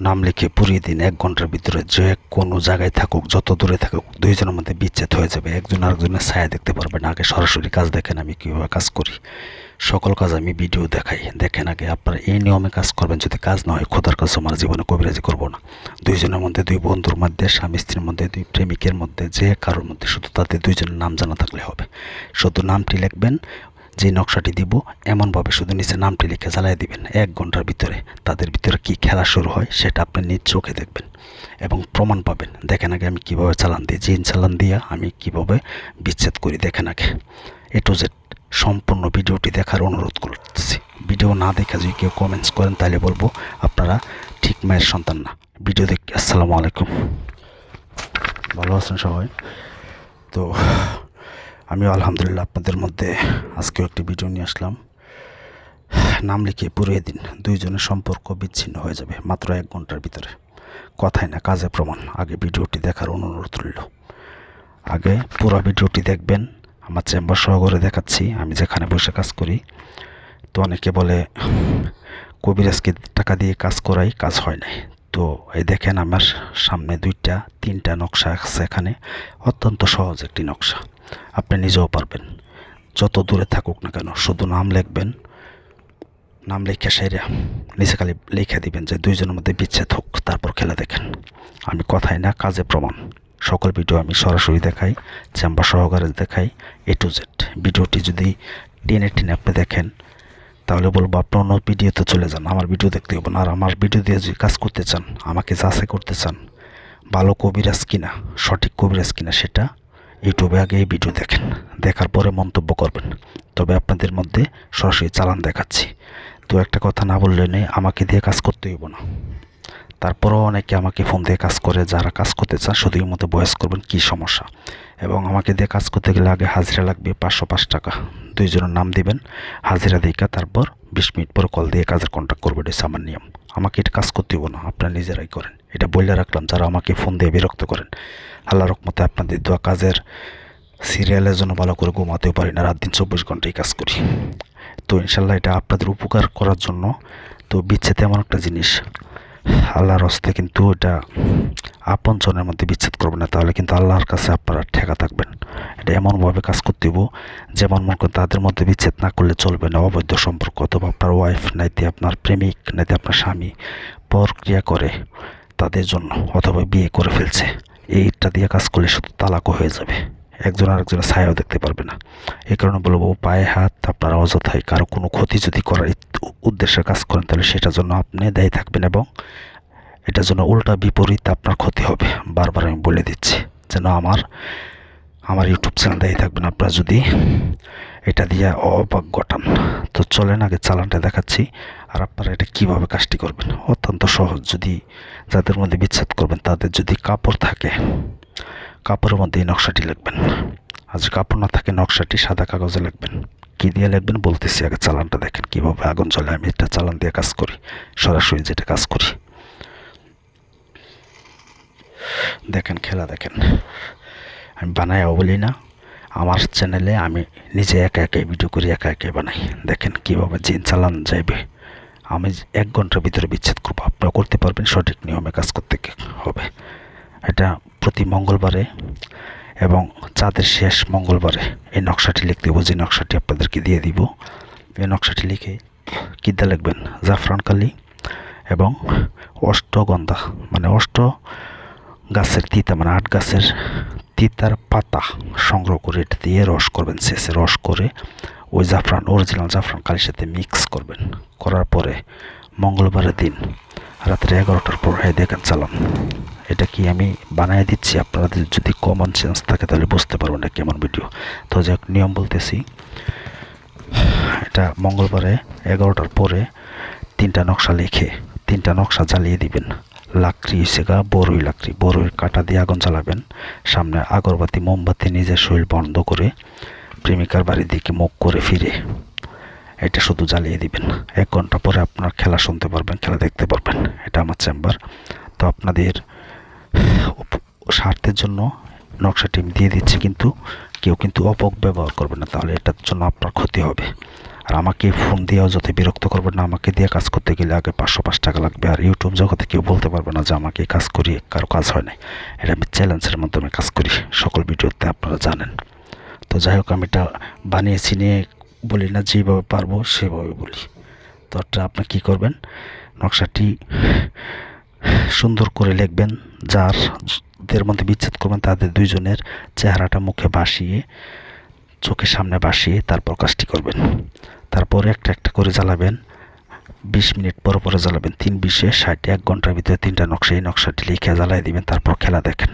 নাম লিখে পুরিয়ে দিন। এক ঘণ্টার ভিতরে যে কোনো জায়গায় থাকুক, যত দূরে থাকুক, দুইজনের মধ্যে বিচ্ছেদ হয়ে যাবে। একজন আরেকজনের ছায়া দেখতে পারবে না। আগে সরাসরি কাজ দেখেন আমি কীভাবে কাজ করি। সকল কাজ আমি ভিডিও দেখাই। দেখেন আগে আপনারা এই নিয়মে কাজ করবেন। যদি কাজ না হয়, খোদার কাছে আমার জীবনে কবিরাজি করব না। দুইজনের মধ্যে, দুই বন্ধুর মধ্যে, স্বামী স্ত্রীর মধ্যে, দুই প্রেমিকের মধ্যে, যে কারোর মধ্যে, শুধু তাদের দুইজনের নাম জানা থাকলে হবে। শুধু নামটি লিখবেন। যে নকশাটি দিব, এমনভাবে শুধু নিচে নামটি লিখে জ্বালাই দিবেন এক ঘণ্টার ভিতরে। তাদের ভিতরে কি খেলা শুরু হয় সেটা আপনি নিজ চোখে দেখবেন এবং প্রমাণ পাবেন। দেখেন আগে আমি কীভাবে চালান দিই। জিন চালান দিয়া আমি কীভাবে বিচ্ছেদ করি দেখেন আগে। এ টু জেড সম্পূর্ণ ভিডিওটি দেখার অনুরোধ করতেছি। ভিডিও না দেখে যদি কেউ কমেন্টস করেন তাহলে বলব আপনারা ঠিক মায়ের সন্তান না। ভিডিও দেখ আসসালামু আলাইকুম। ভালো আছেন সবাই? তো আমি আলহামদুলিল্লাহ আপনাদের মধ্যে আজকেও একটি ভিডিও নিয়ে আসলাম। নাম লিখে পুরিয়ে দিন দুইজনের সম্পর্ক বিচ্ছিন্ন হয়ে যাবে মাত্র এক ঘণ্টার ভিতরে। কথাই না, কাজে প্রমাণ। আগে ভিডিওটি দেখার অনুরোধ রইল। আগে পুরো ভিডিওটি দেখবেন, আমার চেম্বার সহকারে দেখাচ্ছি, আমি যেখানে বসে কাজ করি। তো অনেকে বলে কবিরাজকে টাকা দিয়ে কাজ করাই, কাজ হয় নাই। তো এই দেখেন আমার সামনে দুইটা, তিনটা নকশা আছে এখানে। অত্যন্ত সহজ একটি নকশা। আপনি নিজেও পারবেন। যত দূরে থাকুক না কেন, শুধু নাম লিখবেন, নাম লেখা সেরা নিচে খালি লিখে দিবেন যে দুইজনের মধ্যে বিচ্ছেদ হোক, তারপর খেলা দেখেন। আমি কথাই না, কাজে প্রমাণ। সকল ভিডিও আমি সরাসরি দেখাই, চেম্বার সহকারে দেখাই এ টু জেড ভিডিওটি যদি টেনে টেনে আপনি দেখেন, তাহলে বলব আপনি অন্য ভিডিওতে চলে যান। আমার ভিডিও দেখতে হবে না। আর আমার ভিডিও দিয়ে যদি কাজ করতে চান, আমাকে যাচাই করতে চান, ভালো কবিরাজ কিনা, সঠিক কবিরাজ কিনা সেটা ইউটিউবে আগে এই ভিডিও দেখেন। দেখার পরে মন্তব্য করবেন। তবে আপনাদের মধ্যে সরাসরি চালান দেখাচ্ছি। তো একটা কথা না বললে নেই আমাকে দিয়ে কাজ করতে হইব না। তারপরেও অনেকে আমাকে ফোন দিয়ে কাজ করে, যারা কাজ করতে চান শুধু এই মতো বয়স করবেন, কী সমস্যা? এবং আমাকে দিয়ে কাজ করতে গেলে আগে হাজিরা লাগবে পাঁচশো পাঁচ টাকা। দুইজনের নাম দিবেন, হাজিরা দিকা, তারপর বিশ মিনিট পর কল দিয়ে কাজের কন্ট্যাক্ট করবে এটা আমার নিয়ম। আমাকে এটা কাজ করতে হবে না, আপনারা নিজেরাই করেন। এটা বলে রাখলাম, যারা আমাকে ফোন দিয়ে বিরক্ত করেন। আল্লাহ রকমতে আপনাদের দোয়া কাজের সিরিয়ালের জন্য ভালো করে ঘুমাতেও পারি না রাত দিন চব্বিশ ঘন্টায় কাজ করি। তো ইনশাল্লাহ এটা আপনাদের উপকার করার জন্য। তো বিচ্ছেদ এমন একটা জিনিস আল্লাহর হস্তে কিন্তু এটা আপন জনের মধ্যে বিচ্ছেদ করবে না, তাহলে কিন্তু আল্লাহর কাছে আপনারা ঠেকা থাকবেন। এটা এমনভাবে কাজ করতে হইব, যেমন মনে করেন তাদের মধ্যে বিচ্ছেদ না করলে চলবে না, অবৈধ সম্পর্ক, অথবা আপনার ওয়াইফ নাইতে আপনার প্রেমিক, নাইতে আপনার স্বামী প্রক্রিয়া করে তাদের জন্য, অথবা বিয়ে করে ফেলছে। এইটা দিয়ে কাজ করলে শুধু তালাকও হয়ে যাবে। একজন আরেকজনের ছায়াও দেখতে পারবে না। এই কারণে বলব পায়ে হাত, আপনারা অযথায় কারও কোনো ক্ষতি যদি করার উদ্দেশ্যে কাজ করেন, তাহলে সেটার জন্য আপনি দায়ী থাকবেন এবং এটার জন্য উল্টা বিপরীত আপনার ক্ষতি হবে। বারবার আমি বলে দিচ্ছি, যেন আমার আমার ইউটিউব চ্যানেল দায়ী থাকবেন। আপনারা যদি এটা দিয়ে অবাক ঘটান তো চলেন আগে চালানটা দেখাচ্ছি, আর আপনারা এটা কীভাবে কাজটি করবেন? অত্যন্ত সহজ। যদি যাদের মধ্যে বিচ্ছেদ করবেন, তাদের যদি কাপড় থাকে কাপড়ের মধ্যে এই নকশাটি লিখবেন। আর কাপড় না থাকে, নকশাটি সাদা কাগজে লিখবেন। কী দিয়ে লিখবেন বলতেছি আগে চালানটা দেখেন, কীভাবে আগুন জ্বলে। আমি এটা চালান দিয়ে কাজ করি, সরাসরি যেটা কাজ করি। দেখেন, খেলা দেখেন। আমি বানাইও বলি না, আমার চ্যানেলে আমি নিজে একা একাই ভিডিও করি, একা একাই বানাই। দেখেন, কীভাবে জিন চালান যাইবে। আমি এক ঘণ্টার ভিতরে বিচ্ছেদ করব। আপনারা করতে পারবেন, সঠিক নিয়মে কাজ করতে হবে। এটা প্রতি মঙ্গলবারে এবং চাঁদের শেষ মঙ্গলবারে এই নকশাটি লিখতে দেবো যে নকশাটি আপনাদেরকে দিয়ে দিব, এই নকশাটি লিখে কিদ্দা লিখবেন? জাফরান কালি এবং অষ্টগন্ধা মানে অষ্ট গাছের তিতা মানে আট গাছের তিতার পাতা সংগ্রহ করে এটা দিয়ে রস করবেন, শেষে রস করে ওই জাফরান অরিজিনাল জাফরান কালির সাথে মিক্স করবেন। করার পরে মঙ্গলবারের দিন, রাত্রে এগারোটার পর হ্যাঁ দেখেন চালান। এটা কি আমি বানিয়ে দিচ্ছি? আপনাদের যদি কমন সেন্স থাকে তাহলে বুঝতে পারবেন না কেমন ভিডিও তো যাক, নিয়ম বলতেছি। এটা মঙ্গলবারে এগারোটার পরে তিনটা নকশা লিখে, তিনটা নকশা জ্বালিয়ে দিবেন। লাকড়ি হচ্ছে গা বড়ই লাকড়ি। বড়ইয়ের কাটা দিয়ে আগুন জ্বালাবেন। সামনে আগরবাতি, মোমবাতি, নিজের শরীর বন্ধ করে প্রেমিকার বাড়ির দিকে মুখ করে ফিরে। এটা শুধু জ্বালিয়ে দিবেন। এক ঘণ্টা পরে আপনার খেলা শুনতে পারবেন, খেলা দেখতে পারবেন। এটা আমার চেম্বার। তো আপনাদের স্বার্থের জন্য নকশাটি আমি দিয়ে দিচ্ছি, কিন্তু কেউ কিন্তু অপব্যবহার করবে না, তাহলে এটার জন্য আপনার ক্ষতি হবে। আর আমাকে ফোন দিয়েও যত বিরক্ত করবেন না, আমাকে দিয়ে কাজ করতে গেলে আগে পাঁচশো পাঁচ টাকা লাগবে। আর ইউটিউব জগতে কেউ বলতে পারবে না যে আমাকে কাজ করি কারও কাজ হয় না এটা আমি চ্যালেঞ্জের মাধ্যমে কাজ করি, সকল ভিডিওতে আপনারা জানেন। তো যাই হোক, আমি এটা বানিয়েছি নিয়ে বলি না, যেভাবে পারব সেভাবে বলি। তো আপনি কী করবেন? নকশাটি সুন্দর করে লিখবেন যার দের মধ্যে বিচ্ছেদ করবেন তাদের দুইজনের চেহারাটা মুখে বাসিয়ে চোখের সামনে বাসিয়ে তারপর কাজটি করবেন। তারপরে একটা একটা করে জ্বালাবেন, বিশ মিনিট পর পরে জ্বালাবেন। তিন বিশে ষাট, এক ঘণ্টার ভিতরে তিনটা নকশা, এই নকশাটি লিখে জ্বালাই দিবেন, তারপর খেলা দেখেন।